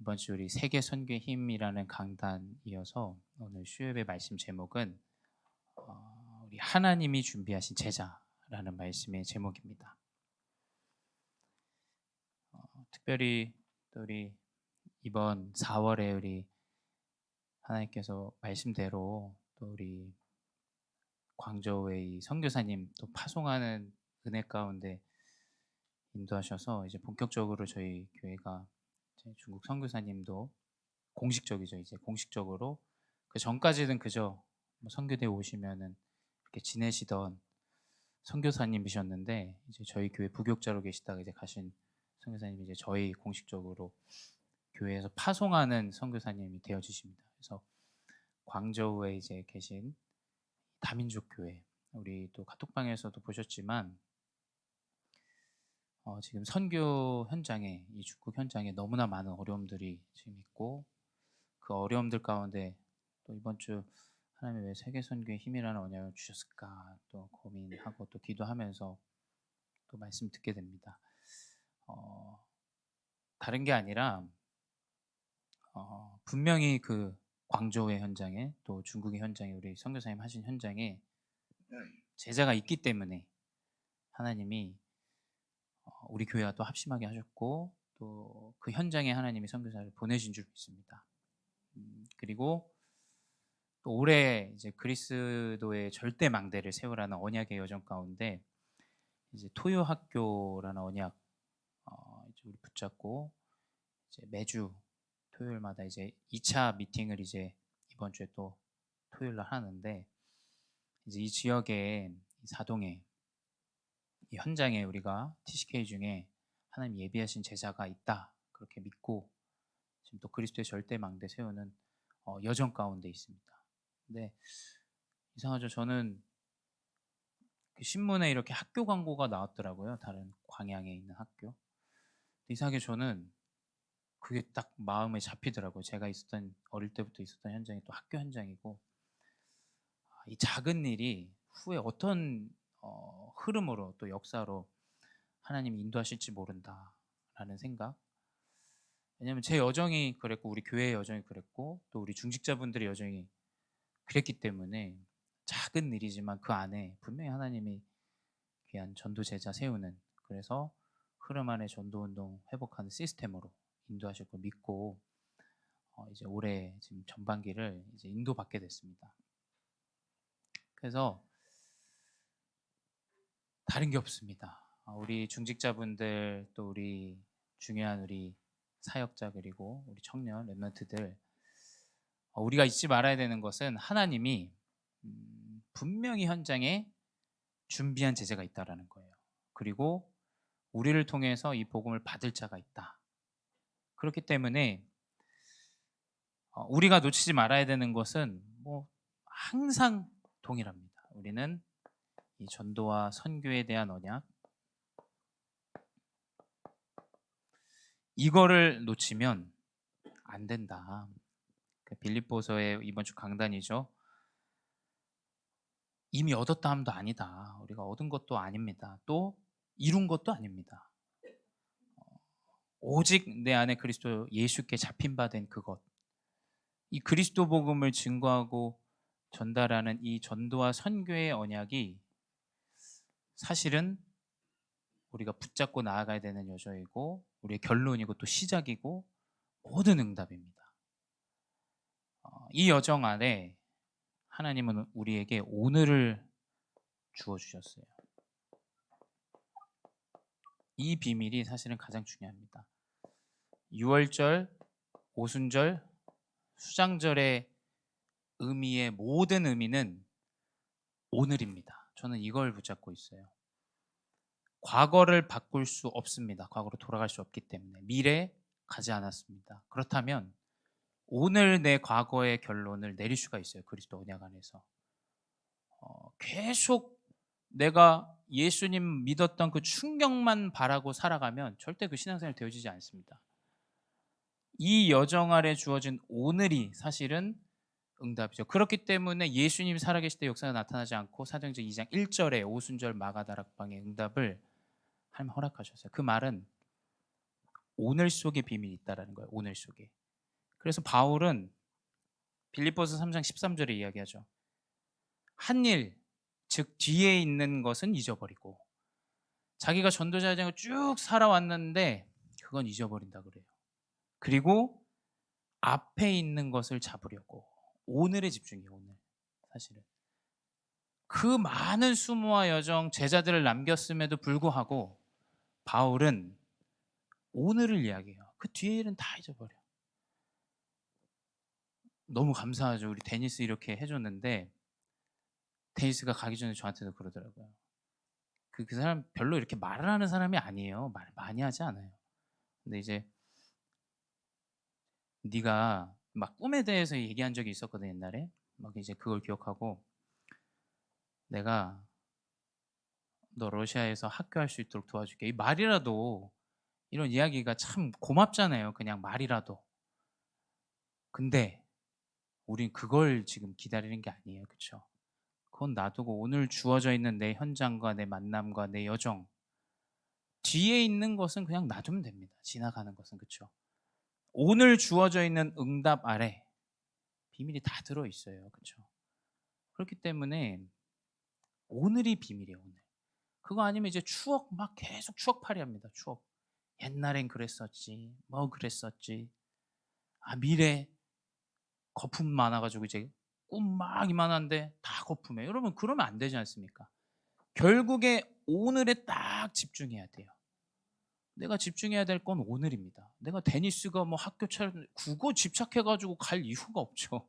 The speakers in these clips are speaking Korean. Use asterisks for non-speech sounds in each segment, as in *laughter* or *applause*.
이번 주 우리 세계 선교의 힘이라는 강단이어서 오늘 수요예배 말씀 제목은 어, 우리 하나님이 준비하신 제자라는 말씀의 제목입니다. 어, 특별히 또 우리 이번 4월에 우리 하나님께서 말씀대로 또 우리 광저우의 이 선교사님 또 파송하는 은혜 가운데 인도하셔서 이제 본격적으로 저희 교회가 중국 선교사님도 공식적이죠. 이제 공식적으로 그 전까지는 그저 뭐 선교대 오시면은 이렇게 지내시던 선교사님이셨는데 이제 저희 교회 부교자로 계시다가 이제 가신 선교사님이 이제 저희 공식적으로 교회에서 파송하는 선교사님이 되어지십니다. 그래서 광저우에 이제 계신 다민족 교회 우리 또 카톡방에서도 보셨지만 어, 지금 선교 현장에 이 중국 현장에 너무나 많은 어려움들이 지금 있고 그 어려움들 가운데 또 이번 주 하나님이 왜 세계 선교의 힘이라는 언약을 주셨을까 또 고민하고 또 기도하면서 또 말씀 듣게 됩니다. 어, 다른 게 아니라 어, 분명히 그 광저우의 현장에 또 중국의 현장에 우리 선교사님 하신 현장에 제자가 있기 때문에 하나님이 어, 우리 교회와 또 합심하게 하셨고 또 그 현장에 하나님이 선교사를 보내신 줄 믿습니다. 음, 그리고 또 올해 이제 그리스도의 절대 망대를 세우라는 언약의 여정 가운데 이제 토요 학교라는 언약 어, 이제 우리 붙잡고 이제 매주 토요일마다 이제 2차 미팅을 이제 이번 주에 또 토요일 날 하는데 이제 이 지역에 이 사동에 이 현장에 우리가 TCK 중에 하나님 예비하신 제자가 있다 그렇게 믿고 지금 또 그리스도의 절대 망대 세우는 어, 여정 가운데 있습니다. 근데 이상하죠. 저는 그 신문에 이렇게 학교 광고가 나왔더라고요. 다른 광양에 있는 학교. 이상하게 저는 그게 딱 마음에 잡히더라고요. 제가 있었던 어릴 때부터 있었던 현장이 또 학교 현장이고 아, 이 작은 일이 후에 어떤 어, 흐름으로 또 역사로 하나님이 인도하실지 모른다라는 생각. 왜냐하면 제 여정이 그랬고 우리 교회의 여정이 그랬고 또 우리 중직자분들의 여정이 그랬기 때문에 작은 일이지만 그 안에 분명히 하나님이 귀한 전도 제자 세우는 그래서 흐름 안에 전도 운동 회복하는 시스템으로 인도하실 걸 믿고 어, 이제 올해 지금 전반기를 이제 인도받게 됐습니다. 그래서 다른 게 없습니다. 아, 우리 중직자분들 또 우리 중요한 우리 사역자 그리고 우리 청년 랩런트들 어, 우리가 잊지 말아야 되는 것은 하나님이 음, 분명히 현장에 준비한 제재가 있다라는 거예요. 그리고 우리를 통해서 이 복음을 받을 자가 있다. 그렇기 때문에 어, 우리가 놓치지 말아야 되는 것은 뭐 항상 동일합니다. 우리는 이 전도와 선교에 대한 언약 이거를 놓치면 안 된다. 그 빌립보서의 이번 주 강단이죠. 이미 얻었다 함도 아니다. 우리가 얻은 것도 아닙니다. 또 이룬 것도 아닙니다. 오직 내 안에 그리스도 예수께 잡힌 바 된 그것. 이 그리스도 복음을 증거하고 전달하는 이 전도와 선교의 언약이 사실은 우리가 붙잡고 나아가야 되는 여정이고 우리의 결론이고 또 시작이고 모든 응답입니다. 어, 이 여정 안에 하나님은 우리에게 오늘을 주어 주셨어요. 이 비밀이 사실은 가장 중요합니다. 6월절, 오순절, 수장절의 의미의 모든 의미는 오늘입니다. 저는 이걸 붙잡고 있어요. 과거를 바꿀 수 없습니다. 과거로 돌아갈 수 없기 때문에 미래 가지 않았습니다. 그렇다면 오늘 내 과거의 결론을 내릴 수가 있어요. 그리스도 언약 안에서 어, 계속 내가 예수님 믿었던 그 충격만 바라고 살아가면 절대 그 신앙생활 되어지지 않습니다. 이 여정 아래 주어진 오늘이 사실은 응답이죠. 그렇기 때문에 예수님 살아계실 때 역사가 나타나지 않고 사도행전 2장 1절에 오순절 마가다락방의 응답을 하나님 허락하셨어요. 그 말은 오늘 속에 비밀이 있다라는 거예요. 오늘 속에. 그래서 바울은 빌립보서 3장 13절에 이야기하죠. 한 일, 즉 뒤에 있는 것은 잊어버리고 자기가 전도자 장을 쭉 살아왔는데 그건 잊어버린다 그래요. 그리고 앞에 있는 것을 잡으려고 오늘에 집중해요. 오늘 사실은 그 많은 수모와 여정 제자들을 남겼음에도 불구하고 바울은 오늘을 이야기해요. 그 뒤에 일은 다 잊어버려. 너무 감사하죠. 우리 데니스 이렇게 해줬는데 데니스가 가기 전에 저한테도 그러더라고요. 그, 그 사람 별로 이렇게 말을 하는 사람이 아니에요. 말 많이 하지 않아요. 근데 이제 네가 막 꿈에 대해서 얘기한 적이 있었거든 옛날에. 막 이제 그걸 기억하고 내가 너 러시아에서 학교할 수 있도록 도와줄게. 이 말이라도 이런 이야기가 참 고맙잖아요. 그냥 말이라도. 근데 우린 그걸 지금 기다리는 게 아니에요. 그렇죠? 그건 놔두고 오늘 주어져 있는 내 현장과 내 만남과 내 여정 뒤에 있는 것은 그냥 놔두면 됩니다. 지나가는 것은 그렇죠. 오늘 주어져 있는 응답 아래 비밀이 다 들어 있어요. 그렇죠? 그렇기 때문에 오늘이 비밀이에요. 오늘. 그거 아니면 이제 추억 막 계속 추억팔이 합니다. 추억. 옛날엔 그랬었지. 뭐 그랬었지. 아 미래 거품 많아 가지고 이제 꿈 막 이만한데 다 거품에. 여러분 그러면 안 되지 않습니까? 결국에 오늘에 딱 집중해야 돼요. 내가 집중해야 될 건 오늘입니다. 내가 데니스가 뭐 학교 차려 그거 집착해 가지고 갈 이유가 없죠.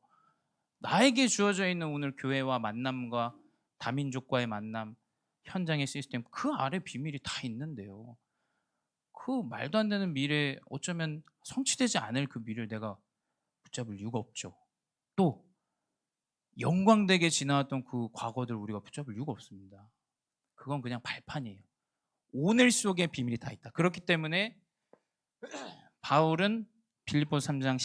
나에게 주어져 있는 오늘 교회와 만남과 다민족과의 만남, 현장의 시스템 그 아래 비밀이 다 있는데요. 그 말도 안 되는 미래 어쩌면 성취되지 않을 그 미래를 내가 붙잡을 이유가 없죠. 또 영광되게 지나왔던 그 과거들 우리가 붙잡을 이유가 없습니다. 그건 그냥 발판이에요. 오늘 속에 비밀이 다 있다. 그렇기 때문에 *clears throat* 바울은 빌립보 3장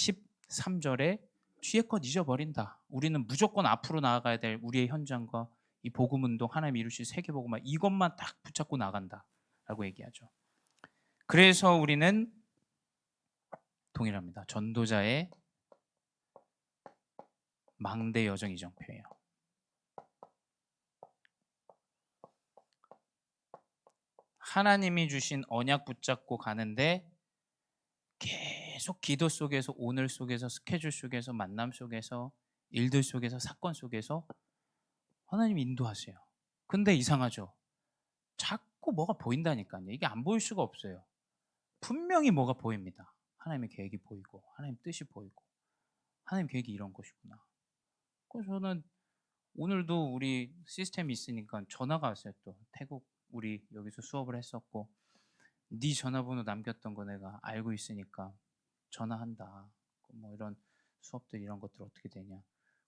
13절에 뒤에 것 잊어버린다. 우리는 무조건 앞으로 나아가야 될 우리의 현장과 이 복음 운동 하나님 이루실 세계 복음화 이것만 딱 붙잡고 나간다라고 얘기하죠. 그래서 우리는 동일합니다. 전도자의 망대 여정 이정표예요. 하나님이 주신 언약 붙잡고 가는데 계속 기도 속에서 오늘 속에서 스케줄 속에서 만남 속에서 일들 속에서 사건 속에서 하나님 인도하세요. 근데 이상하죠. 자꾸 뭐가 보인다니까요. 이게 안 보일 수가 없어요. 분명히 뭐가 보입니다. 하나님의 계획이 보이고 하나님 뜻이 보이고 하나님 계획이 이런 것이구나. 그래서 저는 오늘도 우리 시스템이 있으니까 전화가 왔어요. 또 태국 우리 여기서 수업을 했었고 네 전화번호 남겼던 거 내가 알고 있으니까 전화한다. 뭐 이런 수업들 이런 것들 어떻게 되냐.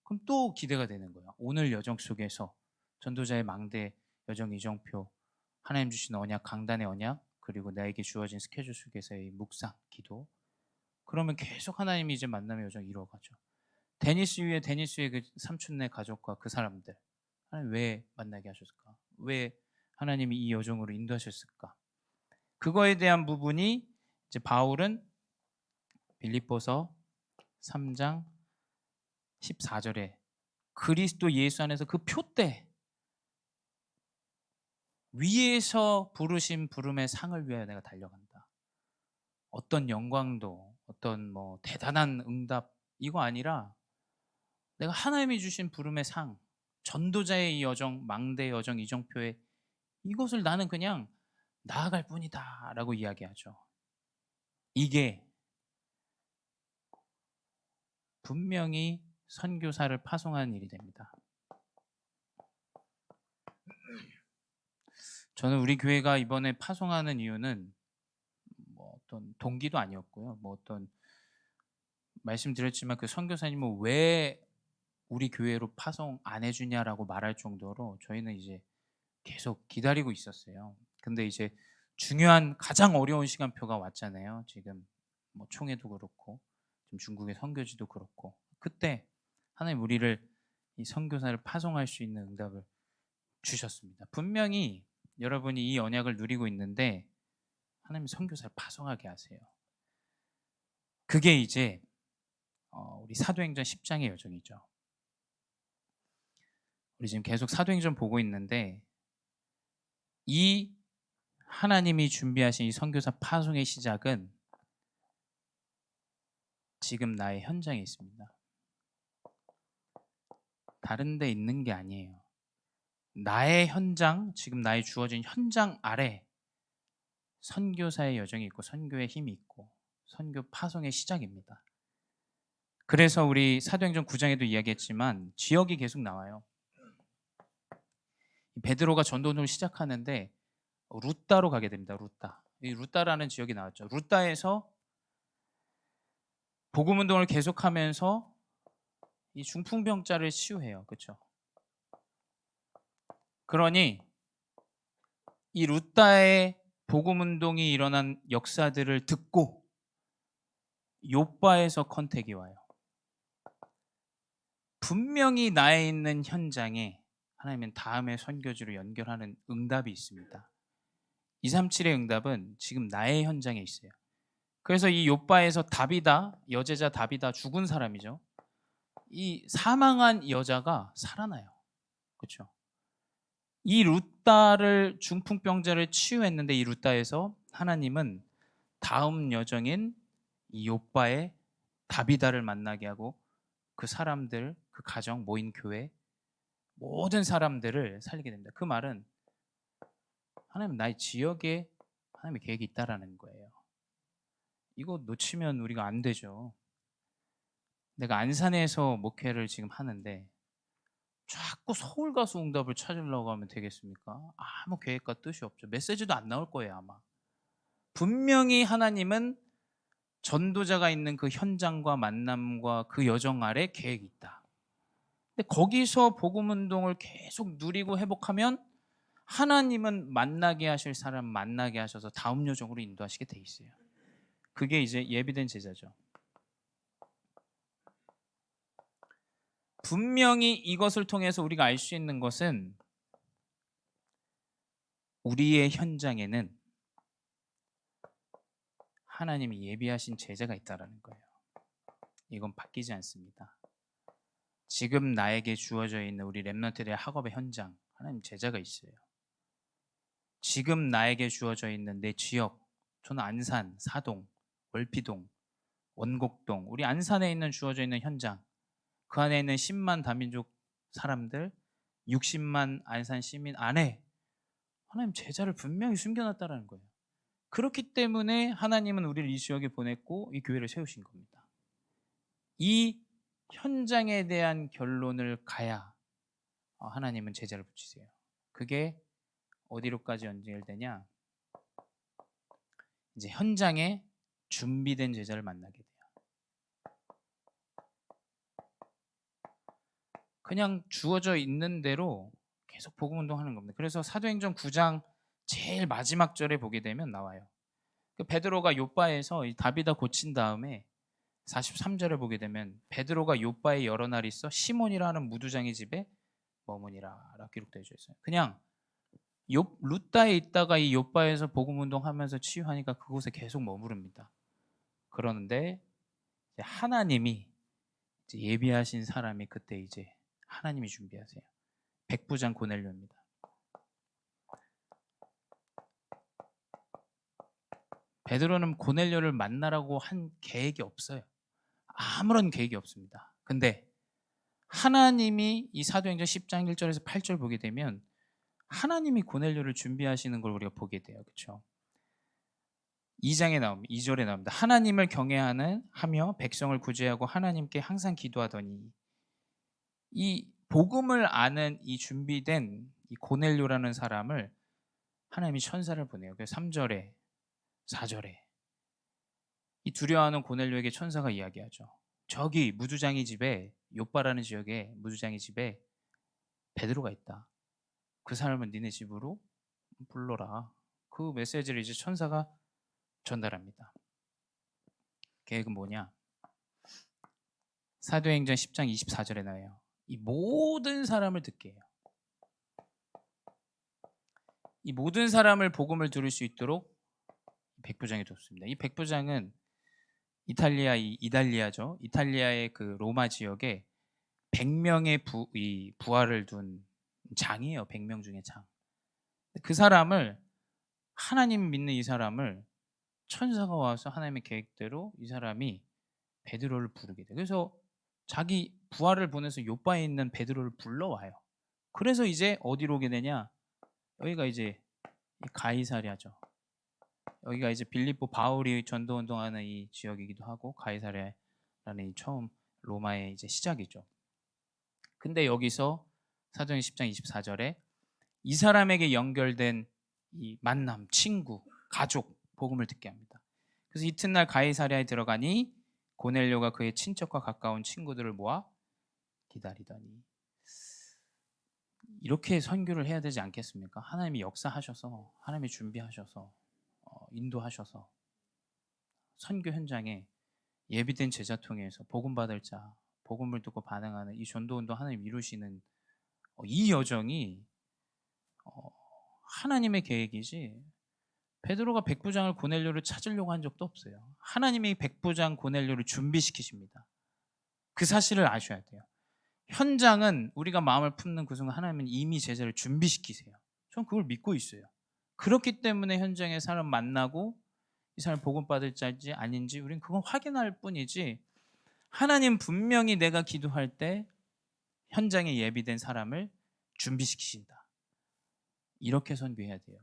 그럼 또 기대가 되는 거예요. 오늘 여정 속에서 전도자의 망대 여정 이정표 하나님 주신 언약 강단의 언약 그리고 나에게 주어진 스케줄 속에서의 묵상 기도 그러면 계속 하나님이 이제 만남의 여정 이루어가죠. 데니스 위에 데니스의 그 삼촌네 가족과 그 사람들 하나님 왜 만나게 하셨을까? 왜 하나님이 이 여정으로 인도하셨을까? 그거에 대한 부분이 이제 바울은 빌립보서 3장 14절에 그리스도 예수 안에서 그 표대 위에서 부르신 부름의 상을 위하여 내가 달려간다. 어떤 영광도 어떤 뭐 대단한 응답 이거 아니라 내가 하나님이 주신 부름의 상 전도자의 이 여정 망대 여정 이정표에 이것을 나는 그냥 나아갈 뿐이다 라고 이야기하죠. 이게 분명히 선교사를 파송하는 일이 됩니다. 저는 우리 교회가 이번에 파송하는 이유는 뭐 어떤 동기도 아니었고요. 뭐 어떤 말씀드렸지만 그 선교사님은 왜 우리 교회로 파송 안 해주냐라고 말할 정도로 저희는 이제 계속 기다리고 있었어요. 근데 이제 중요한 가장 어려운 시간표가 왔잖아요. 지금 뭐 총회도 그렇고 지금 중국의 선교지도 그렇고 그때 하나님 우리를 이 선교사를 파송할 수 있는 응답을 주셨습니다. 분명히 여러분이 이 언약을 누리고 있는데 하나님 선교사를 파송하게 하세요. 그게 이제 어, 우리 사도행전 10장의 여정이죠. 우리 지금 계속 사도행전 보고 있는데 이 하나님이 준비하신 이 선교사 파송의 시작은 지금 나의 현장에 있습니다. 다른 데 있는 게 아니에요. 나의 현장, 지금 나의 주어진 현장 아래 선교사의 여정이 있고 선교의 힘이 있고 선교 파송의 시작입니다. 그래서 우리 사도행전 9장에도 이야기했지만 지역이 계속 나와요. 베드로가 전도를 시작하는데 루따로 가게 됩니다. 루따. 이 루따라는 지역이 나왔죠. 루따에서 복음 운동을 계속하면서 이 중풍병자를 치유해요. 그렇죠? 그러니 이 루따의 복음 운동이 일어난 역사들을 듣고 요바에서 컨택이 와요. 분명히 나에 있는 현장에 하나님은 다음의 선교지로 연결하는 응답이 있습니다. 237의 응답은 지금 나의 현장에 있어요. 그래서 이 요바에서 다비다 여제자 다비다 죽은 사람이죠. 이 사망한 여자가 살아나요. 그렇죠? 이 루따를 중풍병자를 치유했는데 이 루따에서 하나님은 다음 여정인 이 요바의 다비다를 만나게 하고 그 사람들, 그 가정, 모인 교회 모든 사람들을 살리게 됩니다. 그 말은 하나님 나의 지역에 하나님의 계획이 있다라는 거예요. 이거 놓치면 우리가 안 되죠. 내가 안산에서 목회를 지금 하는데 자꾸 서울 가서 응답을 찾으려고 하면 되겠습니까? 아무 계획과 뜻이 없죠. 메시지도 안 나올 거예요, 아마. 분명히 하나님은 전도자가 있는 그 현장과 만남과 그 여정 아래 계획이 있다. 근데 거기서 복음 운동을 계속 누리고 회복하면 하나님은 만나게 하실 사람 만나게 하셔서 다음 여정으로 인도하시게 돼 있어요. 그게 이제 예비된 제자죠. 분명히 이것을 통해서 우리가 알 수 있는 것은 우리의 현장에는 하나님이 예비하신 제자가 있다라는 거예요. 이건 바뀌지 않습니다. 지금 나에게 주어져 있는 우리 렘넌트들의 학업의 현장, 하나님 제자가 있어요. 지금 나에게 주어져 있는 내 지역, 저는 안산, 사동, 월피동, 원곡동, 우리 안산에 있는 주어져 있는 현장, 그 안에 있는 10만 다민족 사람들, 60만 안산 시민 안에 하나님 제자를 분명히 숨겨놨다라는 거예요. 그렇기 때문에 하나님은 우리를 이 지역에 보냈고 이 교회를 세우신 겁니다. 이 현장에 대한 결론을 가야 어, 하나님은 제자를 붙이세요. 그게 어디로까지 연결되냐? 이제 현장에 준비된 제자를 만나게 돼요. 그냥 주어져 있는 대로 계속 복음 운동하는 겁니다. 그래서 사도행전 9장 제일 마지막 절에 보게 되면 나와요. 그 베드로가 요바에서 다비다 고친 다음에 43절에 보게 되면 베드로가 요바에 여러 날 있어 시몬이라는 무두장의 집에 머무니라 기록되어 있어요. 그냥 요, 루따에 있다가 이 요바에서 복음 운동하면서 치유하니까 그곳에 계속 머무릅니다. 그러는데 하나님이 예비하신 사람이 그때 이제 하나님이 준비하세요. 백부장 고넬료입니다. 베드로는 고넬료를 만나라고 한 계획이 없어요. 아무런 계획이 없습니다. 근데 하나님이 이 사도행전 10장 1절에서 8절 보게 되면 하나님이 고넬료를 준비하시는 걸 우리가 보게 돼요. 그렇죠? 2장에 나옵니다. 2절에 나옵니다. 하나님을 경외하는 하며 백성을 구제하고 하나님께 항상 기도하더니 이 복음을 아는 이 준비된 이 고넬료라는 사람을 하나님이 천사를 보내요. 그 3절에 4절에 이 두려워하는 고넬료에게 천사가 이야기하죠. 저기 무주장이 집에 요바라는 지역에 무주장이 집에 베드로가 있다. 그 사람은 니네 집으로 불러라. 그 메시지를 이제 천사가 전달합니다. 계획은 뭐냐? 사도행전 10장 24절에 나와요. 이 모든 사람을 듣게 해요. 이 모든 사람을 복음을 들을 수 있도록 백부장이 뒀습니다. 이 백부장은 이탈리아 이 이달리아죠. 이탈리아의 그 로마 지역에 100명의 부, 이 부하를 둔 장이에요. 100명 중에 장. 그 사람을 하나님 믿는 이 사람을 천사가 와서 하나님의 계획대로 이 사람이 베드로를 부르게 돼. 그래서 자기 부하를 보내서 요바에 있는 베드로를 불러와요. 그래서 이제 어디로 오게 되냐? 여기가 이제 가이사랴죠. 여기가 이제 빌립보 바울이 전도 운동하는 이 지역이기도 하고 가이사랴라는 이 처음 로마의 이제 시작이죠. 근데 여기서 사도행 10장 24절에 이 사람에게 연결된 이 만남, 친구, 가족 복음을 듣게 합니다. 그래서 이튿날 가이사랴에 들어가니 고넬료가 그의 친척과 가까운 친구들을 모아 기다리더니 이렇게 선교를 해야 되지 않겠습니까? 하나님이 역사하셔서 하나님이 준비하셔서 어, 인도하셔서 선교 현장에 예비된 제자 통해서 복음 받을 자, 복음을 듣고 반응하는 이 전도 운동 하나님 이루시는 어, 이 여정이 어, 하나님의 계획이지 베드로가 백부장을 고넬료를 찾으려고 한 적도 없어요. 하나님이 백부장 고넬료를 준비시키십니다. 그 사실을 아셔야 돼요. 현장은 우리가 마음을 품는 그 순간 하나님은 이미 제자를 준비시키세요. 전 그걸 믿고 있어요. 그렇기 때문에 현장에 사람 만나고 이 사람 복음 받을 자인지 아닌지 우리는 그건 확인할 뿐이지 하나님 분명히 내가 기도할 때 현장에 예비된 사람을 준비시키신다. 이렇게 선교해야 돼요.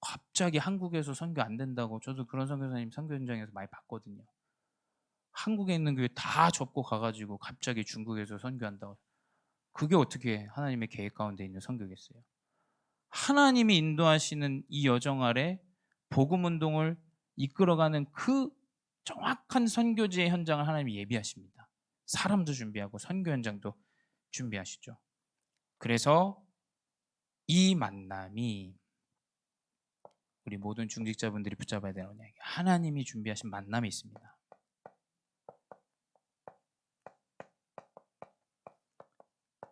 갑자기 한국에서 선교 안 된다고 저도 그런 선교사님 선교 현장에서 많이 봤거든요. 한국에 있는 교회 다 접고 가가지고 갑자기 중국에서 선교한다고. 그게 어떻게 하나님의 계획 가운데 있는 선교겠어요? 하나님이 인도하시는 이 여정 아래 복음 운동을 이끌어가는 그 정확한 선교지의 현장을 하나님이 예비하십니다. 사람도 준비하고 선교 현장도 준비하시죠. 그래서 이 만남이 우리 모든 중직자분들이 붙잡아야 되는 언약이 하나님이 준비하신 만남이 있습니다.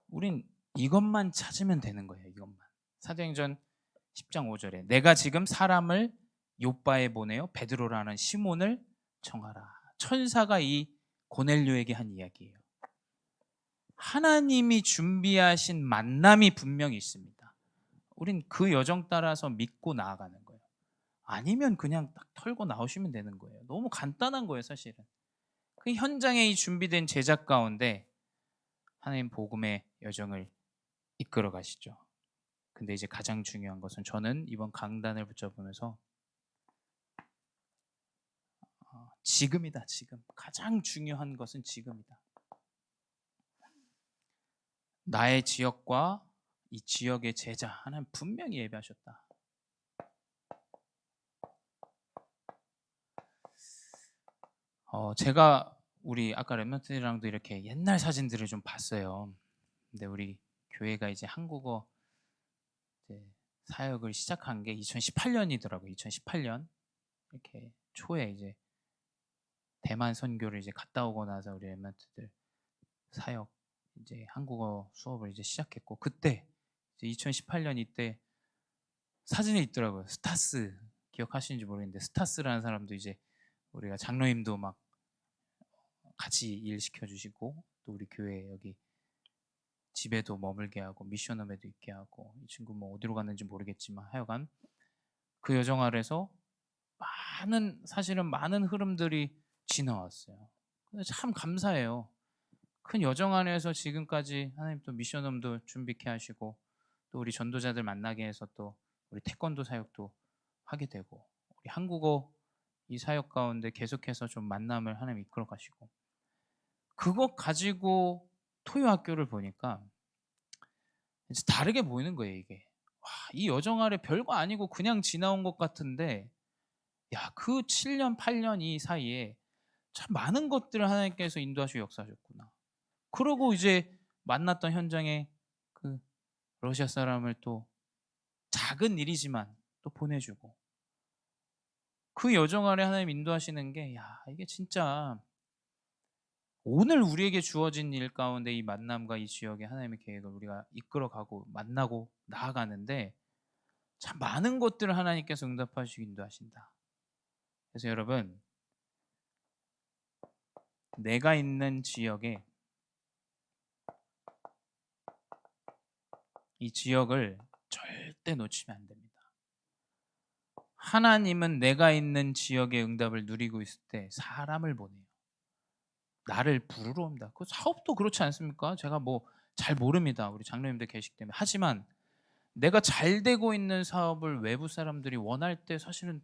우린 이것만 찾으면 되는 거예요. 이것만. 사도행전 10장 5절에 내가 지금 사람을 요바에 보내어 베드로라는 시몬을 청하라. 천사가 이 고넬료에게 한 이야기예요. 하나님이 준비하신 만남이 분명히 있습니다. 우린 그 여정 따라서 믿고 나아가는 거예요. 아니면 그냥 딱 털고 나오시면 되는 거예요. 너무 간단한 거예요, 사실은. 그 현장에 이 준비된 제작 가운데 하나님 복음의 여정을 이끌어 가시죠. 근데 이제 가장 중요한 것은 저는 이번 강단을 붙잡으면서 어, 지금이다, 지금. 가장 중요한 것은 지금이다. 나의 지역과 이 지역의 제자 하나님 분명히 예배하셨다. 어, 제가 우리 아까 랩런트들이랑도 이렇게 옛날 사진들을 좀 봤어요. 근데 우리 교회가 이제 한국어 사역을 시작한 게 2018년이더라고요. 2018년 이렇게 초에 이제 대만 선교를 이제 갔다 오고 나서 우리 랩런트들 사역 이제 한국어 수업을 이제 시작했고 그때 2018년 이때 사진에 있더라고요. 스타스 기억하시는지 모르겠는데 스타스라는 사람도 이제 우리가 장로님도 막 같이 일 시켜주시고 또 우리 교회 여기 집에도 머물게 하고 미션홈에도 있게 하고 이 친구 뭐 어디로 갔는지 모르겠지만 하여간 그 여정 아래서 많은 사실은 많은 흐름들이 지나왔어요. 참 감사해요. 큰 여정 안에서 지금까지 하나님 또 미션홈도 준비케 하시고 또 우리 전도자들 만나게 해서 또 우리 태권도 사역도 하게 되고 우리 한국어 이 사역 가운데 계속해서 좀 만남을 하나님 이끌어 가시고 그것 가지고 토요 학교를 보니까 이제 다르게 보이는 거예요 이게. 와, 이 여정 아래 별거 아니고 그냥 지나온 것 같은데 야 그 7년 8년 이 사이에 참 많은 것들을 하나님께서 인도하시고 역사하셨구나. 그러고 이제 만났던 현장에 그 러시아 사람을 또 작은 일이지만 또 보내주고. 그 여정 아래 하나님 인도하시는 게 야 이게 진짜 오늘 우리에게 주어진 일 가운데 이 만남과 이 지역의 하나님의 계획을 우리가 이끌어가고 만나고 나아가는데 참 많은 것들을 하나님께서 응답하시고 인도하신다. 그래서 여러분 내가 있는 지역에 이 지역을 절대 놓치면 안 됩니다. 하나님은 내가 있는 지역의 응답을 누리고 있을 때 사람을 보내요. 나를 부르러 옵니다. 그 사업도 그렇지 않습니까? 제가 뭐 잘 모릅니다. 우리 장로님들 계시기 때문에. 하지만 내가 잘 되고 있는 사업을 외부 사람들이 원할 때 사실은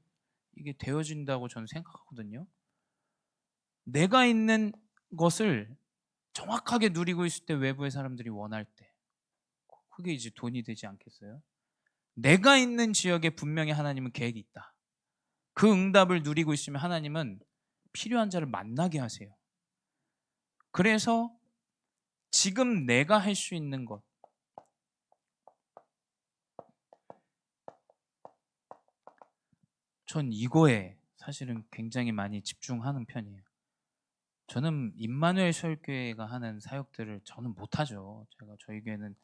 이게 되어진다고 저는 생각하거든요. 내가 있는 것을 정확하게 누리고 있을 때 외부의 사람들이 원할 때 그게 이제 돈이 되지 않겠어요? 내가 있는 지역에 분명히 하나님은 계획이 있다. 그 응답을 누리고 있으면 하나님은 필요한 자를 만나게 하세요. 그래서 지금 내가 할 수 있는 것, 전 이거에 사실은 굉장히 많이 집중하는 편이에요. 저는 임마누엘 설교회가 하는 사역들을 저는 못하죠. 제가 저희 교회는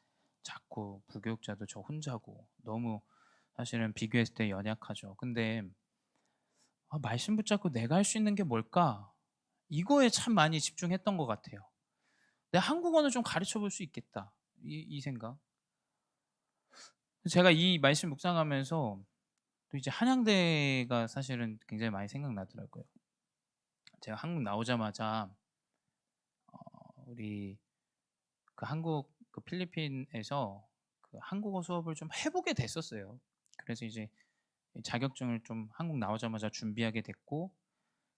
작고 부교육자도 저 혼자고 너무 사실은 비교했을 때 연약하죠. 근데 아, 말씀 붙잡고 내가 할 수 있는 게 뭘까? 이거에 참 많이 집중했던 것 같아요. 내가 한국어는 좀 가르쳐 볼 수 있겠다. 이, 이 생각. 제가 이 말씀 묵상하면서 또 이제 한양대가 사실은 굉장히 많이 생각나더라고요. 제가 한국 나오자마자 어, 우리 그 한국 그 필리핀에서 그 한국어 수업을 좀 해보게 됐었어요. 그래서 이제 자격증을 좀 한국 나오자마자 준비하게 됐고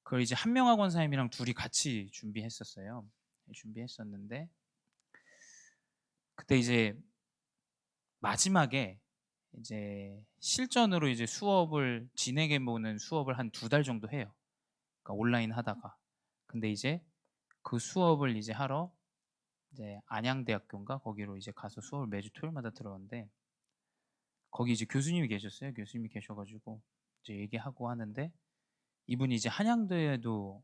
그걸 이제 한명 학 원 사님이랑 둘이 같이 준비했었어요. 준비했었는데 그때 이제 마지막에 이제 실전으로 이제 수업을 진행해 보는 수업을 한 두 달 정도 해요. 그러니까 온라인 하다가. 근데 이제 그 수업을 이제 하러 이제 안양대학교인가 거기로 이제 가서 수업을 매주 토요일마다 들었는데 거기 이제 교수님이 계셨어요. 교수님이 계셔가지고 이제 얘기하고 하는데 이분이 이제 한양대에도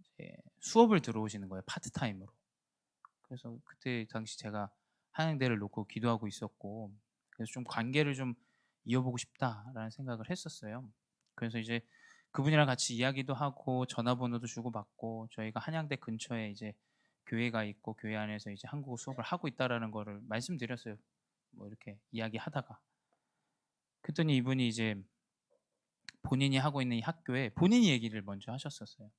이제 수업을 들어오시는 거예요. 파트타임으로. 그래서 그때 당시 제가 한양대를 놓고 기도하고 있었고 그래서 좀 관계를 좀 이어보고 싶다라는 생각을 했었어요. 그래서 이제 그분이랑 같이 이야기도 하고 전화번호도 주고받고 저희가 한양대 근처에 이제 교회가 있고 교회 안에서 이제 한국어 수업을 하고 있다라는 거를 말씀드렸어요. 뭐 이렇게 이야기하다가 그랬더니 이분이 이제 본인이 하고 있는 이 학교에 본인이 얘기를 먼저 하셨었어요.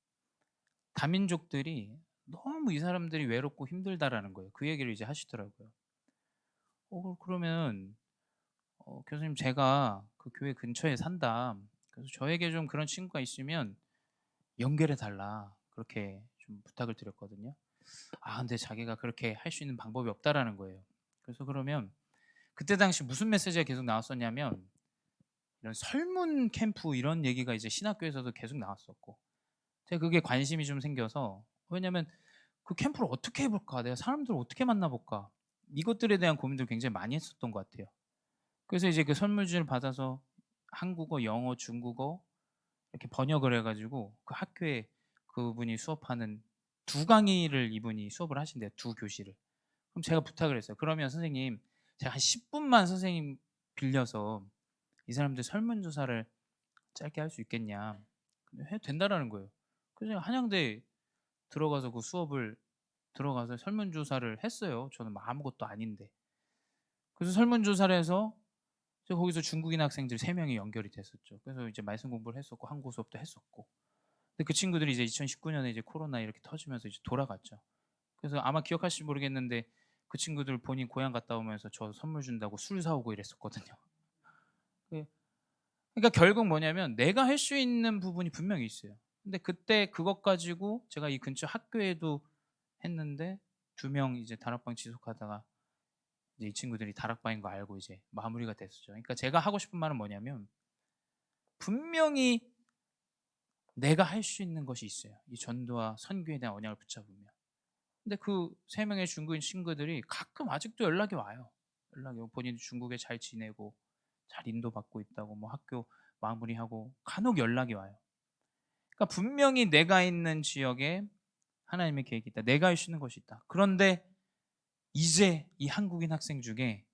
다민족들이 너무 이 사람들이 외롭고 힘들다라는 거예요. 그 얘기를 이제 하시더라고요. 어, 그러면 어, 교수님 제가 그 교회 근처에 산다. 그래서 저에게 좀 그런 친구가 있으면 연결해 달라. 그렇게 좀 부탁을 드렸거든요. 아, 근데 자기가 그렇게 할 수 있는 방법이 없다라는 거예요. 그래서 그러면 그때 당시 무슨 메시지가 계속 나왔었냐면 이런 설문 캠프 이런 얘기가 이제 신학교에서도 계속 나왔었고 제가 그게 관심이 좀 생겨서 왜냐면 그 캠프를 어떻게 해볼까 내가 사람들을 어떻게 만나볼까 이것들에 대한 고민들 굉장히 많이 했었던 것 같아요. 그래서 이제 그 선물지를 받아서 한국어 영어 중국어 이렇게 번역을 해가지고 그 학교에 그분이 수업하는 두 강의를 이분이 수업을 하신대요 두 교실을. 그럼 제가 부탁을 했어요. 그러면 선생님 제가 한 10분만 선생님 빌려서 이 사람들 설문조사를 짧게 할 수 있겠냐. 해도 된다라는 거예요. 그래서 한양대 들어가서 그 수업을 들어가서 설문조사를 했어요. 저는 뭐 아무것도 아닌데. 그래서 설문조사를 해서 거기서 중국인 학생들 3명이 연결이 됐었죠. 그래서 이제 말씀 공부를 했었고 한국어 수업도 했었고. 근데 그 친구들이 이제 2019년에 이제 코로나 이렇게 터지면서 이제 돌아갔죠. 그래서 아마 기억하실지 모르겠는데 그 친구들 본인 고향 갔다 오면서 저 선물 준다고 술 사오고 이랬었거든요 그러니까 결국 뭐냐면 내가 할 수 있는 부분이 분명히 있어요. 근데 그때 그것 가지고 제가 이 근처 학교에도 했는데 두 명 이제 다락방 지속하다가 이제 이 친구들이 다락방인 거 알고 이제 마무리가 됐었죠. 그러니까 제가 하고 싶은 말은 뭐냐면 분명히 내가 할 수 있는 것이 있어요. 이 전도와 선교에 대한 언약을 붙잡으면. 근데 그 세 명의 중국인 친구들이 가끔 아직도 연락이 와요. 연락이 오고 본인이 중국에 잘 지내고 잘 인도받고 있다고 뭐 학교 마무리하고 간혹 연락이 와요. 그러니까 분명히 내가 있는 지역에 하나님의 계획이 있다. 내가 있는 것이 있다. 그런데 이제 이 한국인 학생 중에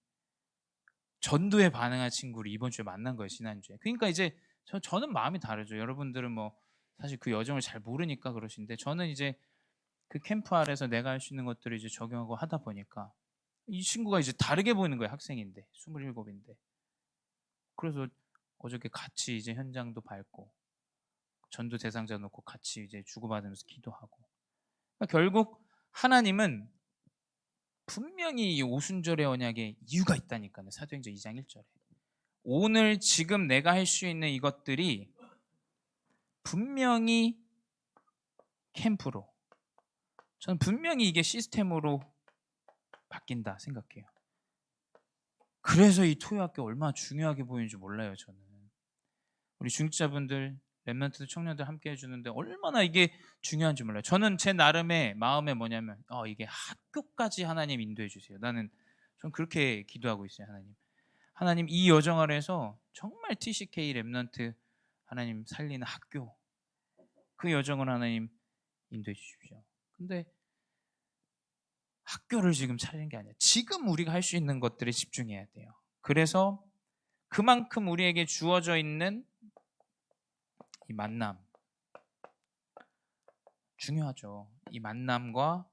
전도에 반응한 친구를 이번 주에 만난 거예요. 지난주에. 그러니까 이제 저, 는 마음이 다르죠. 여러분들은 뭐 사실 그 여정을 잘 모르니까 그러신데 저는 이제 그 캠프 아래서 내가 할 수 있는 것들을 이제 적용하고 하다 보니까 이 친구가 이제 다르게 보이는 거예요. 학생인데 27인데. 그래서 어저께 같이 이제 현장도 밟고 전도 대상자 놓고 같이 이제 주고받으면서 기도하고. 그러니까 결국 하나님은 분명히 이 오순절의 언약에 이유가 있다니까요. 사도행전 2장 1절에. 오늘 지금 내가 할 수 있는 이것들이 분명히 캠프로 저는 분명히 이게 시스템으로 바뀐다 생각해요. 그래서 이 토요학교 얼마나 중요하게 보이는지 몰라요, 저는. 우리 중직자분들, 랩런트 청년들 함께 해주는데 얼마나 이게 중요한지 몰라요. 저는 제 나름의 마음에 뭐냐면, 어, 이게 학교까지 하나님 인도해 주세요. 나는 전 그렇게 기도하고 있어요, 하나님. 하나님 이 여정 아래서 정말 TCK 랩런트 하나님 살리는 학교 그 여정을 하나님 인도해 주십시오. 근데 학교를 지금 차리는 게 아니야. 지금 우리가 할 수 있는 것들에 집중해야 돼요. 그래서 그만큼 우리에게 주어져 있는 이 만남 중요하죠. 이 만남과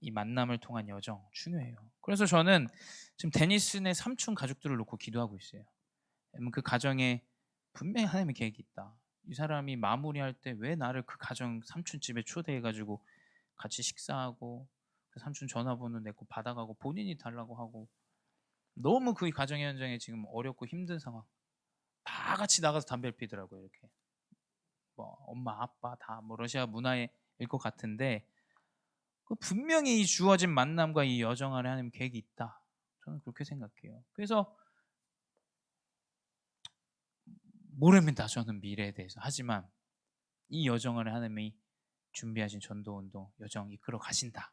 이 만남을 통한 여정 중요해요. 그래서 저는 지금 데니슨의 삼촌 가족들을 놓고 기도하고 있어요. 왜냐면 그 가정에 분명히 하나님의 계획이 있다. 이 사람이 마무리할 때 왜 나를 그 가정 삼촌 집에 초대해가지고 같이 식사하고 그 삼촌 전화번호 내고 받아가고 본인이 달라고 하고. 너무 그 가정 현장에 지금 어렵고 힘든 상황. 다 같이 나가서 담배를 피더라고요 이렇게. 뭐 엄마 아빠 다 뭐 러시아 문화일 것 같은데 그 분명히 이 주어진 만남과 이 여정 안에 하나님 계획이 있다. 저는 그렇게 생각해요. 그래서 모릅니다 저는 미래에 대해서. 하지만 이 여정 안에 하나님이 준비하신 전도 운동 여정 이끌어 가신다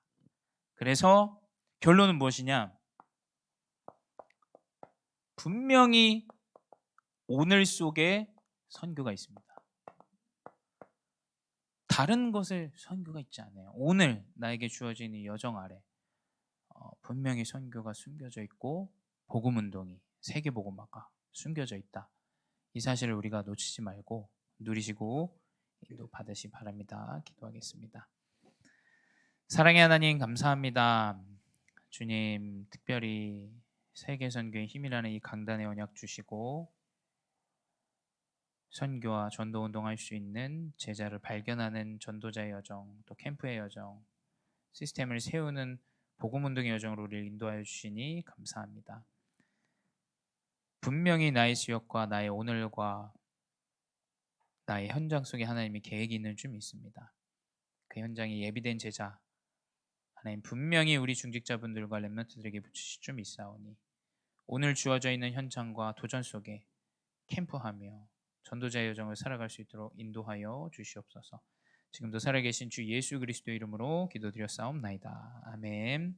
그래서 결론은 무엇이냐? 분명히 오늘 속에 선교가 있습니다. 다른 것을 선교가 있지 않아요. 오늘 나에게 주어진 이 여정 아래 어, 분명히 선교가 숨겨져 있고 복음 운동이 세계 복음화가 숨겨져 있다. 이 사실을 우리가 놓치지 말고 누리시고 인도 받으시 바랍니다. 기도하겠습니다. 사랑의 하나님 감사합니다. 주님 특별히 세계 선교의 힘이라는 이 강단의 언약 주시고 선교와 전도 운동할 수 있는 제자를 발견하는 전도자의 여정, 또 캠프의 여정, 시스템을 세우는 복음 운동의 여정으로 우리를 인도하여 주시니 감사합니다. 분명히 나의 지역과 나의 오늘과 나의 현장 속에 하나님이 계획이 있는 줄 믿습니다. 그 현장에 예비된 제자 하나님 분명히 우리 중직자분들과 랩런트들에게 붙이실 줄 믿사오니 오늘 주어져 있는 현장과 도전 속에 캠프하며 전도자의 여정을 살아갈 수 있도록 인도하여 주시옵소서. 지금도 살아계신 주 예수 그리스도 이름으로 기도드렸사옵나이다. 아멘.